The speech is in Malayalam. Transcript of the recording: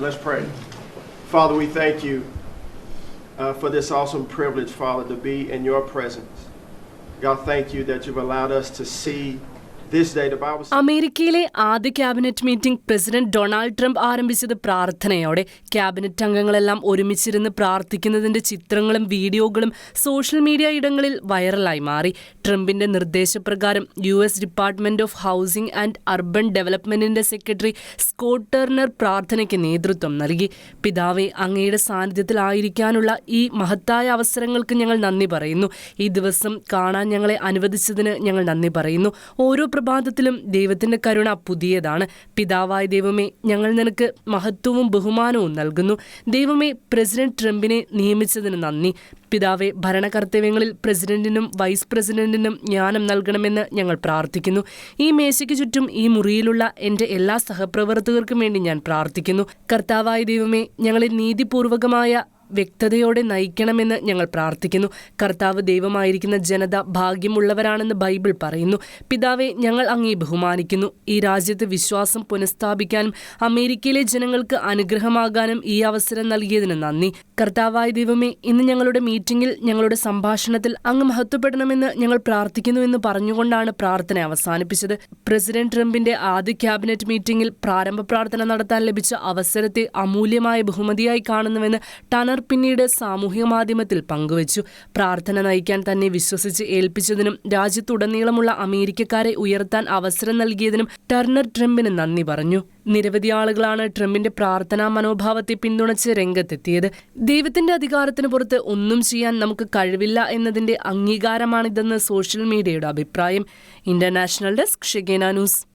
Let's pray. Father, we thank you uh, for this awesome privilege, Father, to be in your presence. God, thank you that you've allowed us to see അമേരിക്കയിലെ ആദ്യ cabinet meeting president Donald Trump ആരംഭിച്ചത് പ്രാർത്ഥനയോടെ. ക്യാബിനറ്റ് അംഗങ്ങളെല്ലാം ഒരുമിച്ചിരുന്ന് പ്രാർത്ഥിക്കുന്നതിന്റെ ചിത്രങ്ങളും വീഡിയോകളും സോഷ്യൽ മീഡിയ ഇടങ്ങളിൽ വൈറലായി മാറി. ട്രംപിന്റെ നിർദ്ദേശപ്രകാരം U S department of housing and urban ഡെവലപ്മെന്റിന്റെ secretary Scott Turner പ്രാർത്ഥനയ്ക്ക് നേതൃത്വം നൽകി. പിതാവെ അങ്ങയുടെ സാന്നിധ്യത്തിലായിരിക്കാനുള്ള ഈ മഹത്തായ അവസരങ്ങൾക്ക് ഞങ്ങൾ നന്ദി പറയുന്നു. ഈ ദിവസം കാണാൻ ഞങ്ങളെ അനുവദിച്ചതിന് ഞങ്ങൾ നന്ദി പറയുന്നു. ഓരോ പ്രഭാതത്തിലും ദൈവത്തിന്റെ കരുണ പുതിയതാണ്. പിതാവായ ദൈവമേ ഞങ്ങൾ നിനക്ക് മഹത്വവും ബഹുമാനവും നൽകുന്നു. ദൈവമേ പ്രസിഡന്റ് ട്രംപിനെ നിയമിച്ചതിന് നന്ദി. പിതാവെ ഭരണകർത്തവ്യങ്ങളിൽ പ്രസിഡന്റിനും വൈസ് പ്രസിഡന്റിനും ജ്ഞാനം നൽകണമെന്ന് ഞങ്ങൾ പ്രാർത്ഥിക്കുന്നു. ഈ മേശയ്ക്ക് ചുറ്റും ഈ മുറിയിലുള്ള എന്റെ എല്ലാ സഹപ്രവർത്തകർക്കും വേണ്ടി ഞാൻ പ്രാർത്ഥിക്കുന്നു. കർത്താവായ ദൈവമേ ഞങ്ങളെ നീതിപൂർവകമായ വ്യക്തതയോടെ നയിക്കണമെന്ന് ഞങ്ങൾ പ്രാർത്ഥിക്കുന്നു. കർത്താവ് ദൈവമായിരിക്കുന്ന ജനത ഭാഗ്യമുള്ളവരാണെന്ന് ബൈബിൾ പറയുന്നു. പിതാവെ ഞങ്ങൾ അങ്ങേ ബഹുമാനിക്കുന്നു. ഈ രാജ്യത്ത് വിശ്വാസം പുനഃസ്ഥാപിക്കാനും അമേരിക്കയിലെ ജനങ്ങൾക്ക് അനുഗ്രഹമാകാനും ഈ അവസരം നൽകിയതിന് നന്ദി. കർത്താവായ ദൈവമേ ഇന്ന് ഞങ്ങളുടെ മീറ്റിംഗിൽ ഞങ്ങളുടെ സംഭാഷണത്തിൽ അങ്ങ് മഹത്വപ്പെടണമെന്ന് ഞങ്ങൾ പ്രാർത്ഥിക്കുന്നു എന്ന് പറഞ്ഞുകൊണ്ടാണ് പ്രാർത്ഥന അവസാനിപ്പിച്ചത്. പ്രസിഡന്റ് ട്രംപിന്റെ ആദ്യ ക്യാബിനറ്റ് മീറ്റിംഗിൽ പ്രാരംഭ പ്രാർത്ഥന നടത്താൻ ലഭിച്ച അവസരത്തെ അമൂല്യമായ ബഹുമതിയായി കാണുന്നുവെന്ന് ടണർ പിന്നീട് സാമൂഹിക മാധ്യമത്തിൽ പങ്കുവച്ചു. പ്രാർത്ഥന നയിക്കാൻ തന്നെ വിശ്വസിച്ച് ഏൽപ്പിച്ചതിനും രാജ്യത്തുടനീളമുള്ള അമേരിക്കക്കാരെ ഉയർത്താൻ അവസരം നൽകിയതിനും ടർണർ ട്രംപിന് നന്ദി പറഞ്ഞു. നിരവധി ആളുകളാണ് ട്രംപിന്റെ പ്രാർത്ഥനാ മനോഭാവത്തെ പിന്തുണച്ച് രംഗത്തെത്തിയത്. ദൈവത്തിന്റെ അധികാരത്തിന് പുറത്ത് ഒന്നും ചെയ്യാൻ നമുക്ക് കഴിവില്ല എന്നതിന്റെ അംഗീകാരമാണിതെന്ന് സോഷ്യൽ മീഡിയയുടെ അഭിപ്രായം. ഇന്റർനാഷണൽ ഡെസ്ക് ഷെഗേന ന്യൂസ്.